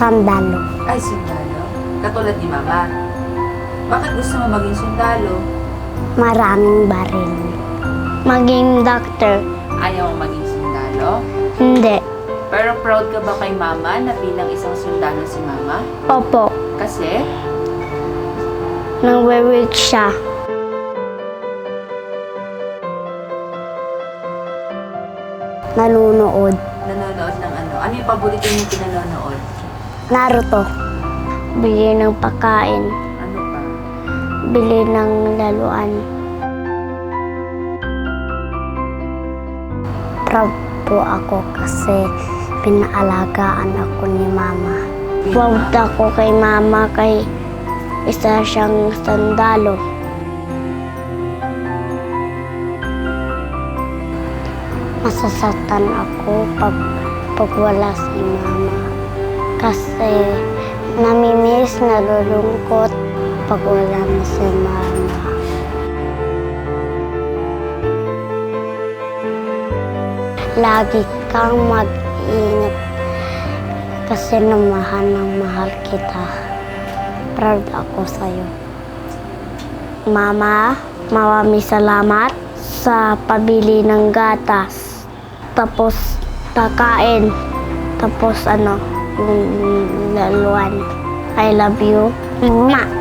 Sandalo. Ay, sundalo. Katulad ni Mama. Bakit gusto mo maging sundalo? Maraming baril. Maging doctor. Ayaw mo maging sundalo? Hindi. Pero proud ka ba kay Mama na bilang isang sundalo si Mama? Opo. Kasi, Nang-work siya. Nanunood. nanonood ng ano? Ano yung paborito niyong pinanonood? Naruto. Bili ng pagkain. Ano pa? Bili ng laruan. Proud po ako kasi pinaalagaan ako ni mama. Proud ako kay mama kay isa siyang sandalo. Masasaktan ako pag, pag wala si mama. Kasi namimiss, nalulungkot pag wala na si mama. Lagi kang mag-ingat kasi namahal ng mahal kita. Proud ako sa'yo. Mama, marami salamat sa pabili ng gatas. Tapos pagkain. Tapos ano. I love you. Ma.